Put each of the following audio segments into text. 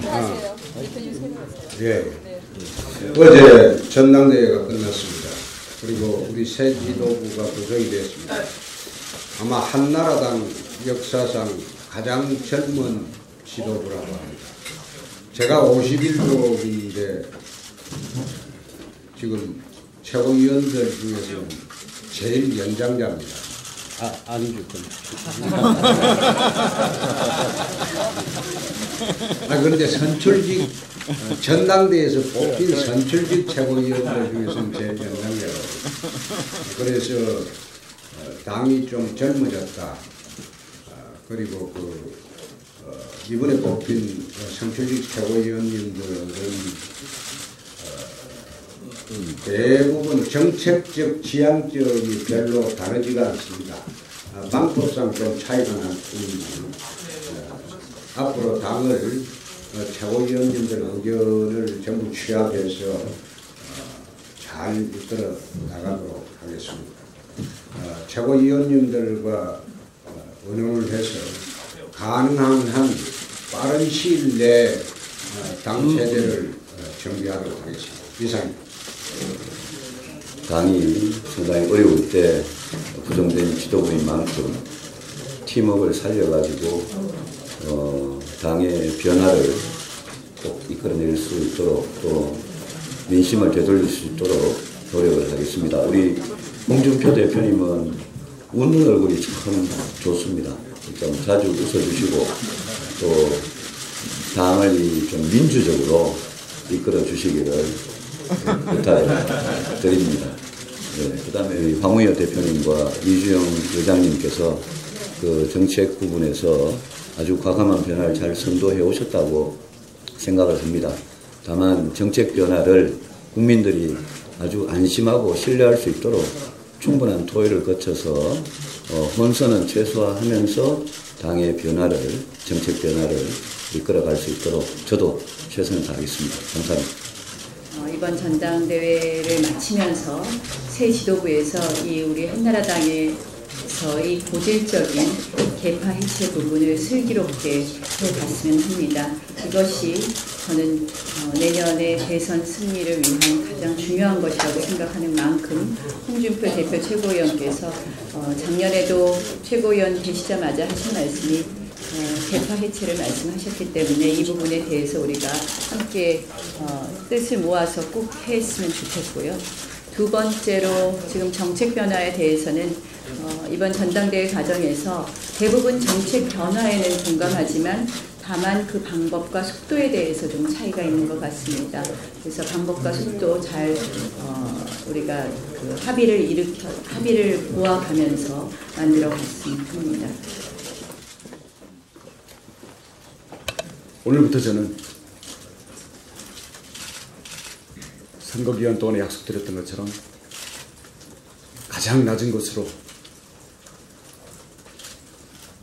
설명하세요. 대표님 설명하세요. 예. 네. 어제 전당대회가 끝났습니다. 그리고 우리 새 지도부가 구성이 됐습니다. 아마 한나라당 역사상 가장 젊은 지도부라고 합니다. 제가 51도인데 지금 최고위원들 중에서는 제일 연장자입니다. 아, 아니죠. 아, 그런데 선출직, 어, 전당대에서 뽑힌 선출직 최고위원들 중에서는 제일 연장자라고. 그래서 어, 당이 좀 젊어졌다. 어, 그리고 그 어, 이번에 뽑힌 어, 선출직 최고위원님들은 어, 대부분 정책적 지향점이 별로 다르지가 않습니다. 아, 방법상 좀 차이가 날 뿐이지만 어, 앞으로 당을 어, 최고위원님들 의견을 전부 취합해서 어, 잘 이끌어 나가도록 하겠습니다. 어, 최고위원님들과 어, 의논을 해서 가능한 한 빠른 시일 내에 어, 당 어, 정비하도록 하겠습니다. 이상입니다. 당이 상당히 어려울 때 구성된 지도부인 만큼 팀워크를 살려가지고 어, 당의 변화를 꼭 이끌어낼 수 있도록 또 민심을 되돌릴 수 있도록 노력을 하겠습니다. 우리 홍준표 대표님은 웃는 얼굴이 참 좋습니다. 좀 자주 웃어주시고 또 당을 이좀 민주적으로 이끌어 주시기를 부탁드립니다. 네, 그 다음에 황우여 대표님과 이주영 의장님께서 그 정책 부분에서 아주 과감한 변화를 잘 선도해 오셨다고 생각을 합니다. 다만 정책 변화를 국민들이 아주 안심하고 신뢰할 수 있도록 충분한 토의를 거쳐서 어, 혼선은 최소화하면서 당의 변화를 정책 변화를 이끌어갈 수 있도록 저도 최선을 다하겠습니다. 감사합니다. 어, 이번 전당대회를 마치면서 새 지도부에서 이 우리 한나라당에서 이 고질적인 개파 해체 부분을 슬기롭게 해갔으면 합니다. 이것이 저는 어, 내년의 대선 승리를 위한 가장 중요한 것이라고 생각하는 만큼 홍준표 대표 최고위원께서 어, 작년에도 최고위원 되시자마자 하신 말씀이 어, 개파 해체를 말씀하셨기 때문에 이 부분에 대해서 우리가 함께 어, 뜻을 모아서 꼭 했으면 좋겠고요. 두 번째로 지금 정책 변화에 대해서는 어, 이번 전당대회 과정에서 대부분 정책 변화에는 공감하지만 다만 그 방법과 속도에 대해서 좀 차이가 있는 것 같습니다. 그래서 방법과 속도 잘 어, 우리가 그 합의를 일으켜 합의를 모아가면서 만들어 갔으면 합니다. 오늘부터 저는 선거 기간 동안에 약속드렸던 것처럼 가장 낮은 곳으로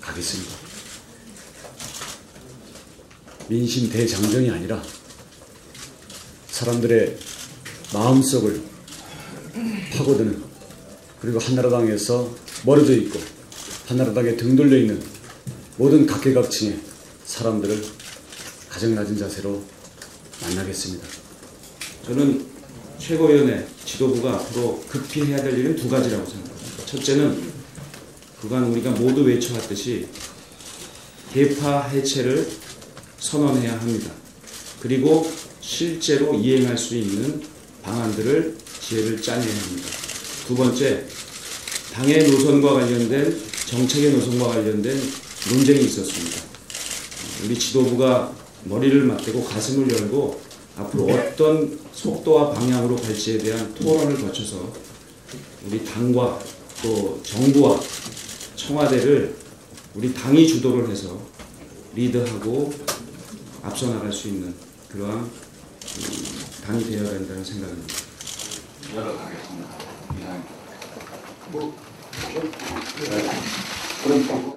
가겠습니다. 민심 대장정이 아니라 사람들의 마음속을 파고드는 그리고 한나라당에서 멀어져 있고 한나라당에 등 돌려 있는 모든 각계각층의 사람들을 가장 낮은 자세로 만나겠습니다. 저는 최고위원회 지도부가 앞으로 급히 해야 될 일은 두 가지라고 생각합니다. 첫째는 그간 우리가 모두 외쳐왔듯이 개파 해체를 선언해야 합니다. 그리고 실제로 이행할 수 있는 방안들을 지혜를 짜내야 합니다. 두 번째, 당의 노선과 관련된 정책의 노선과 관련된 논쟁이 있었습니다. 우리 지도부가 머리를 맞대고 가슴을 열고 앞으로 어떤 속도와 방향으로 갈지에 대한 토론을 거쳐서 우리 당과 또 정부와 청와대를 우리 당이 주도를 해서 리드하고 앞서 나갈 수 있는 그러한 음, 당이 되어야 된다는 생각입니다. 그럼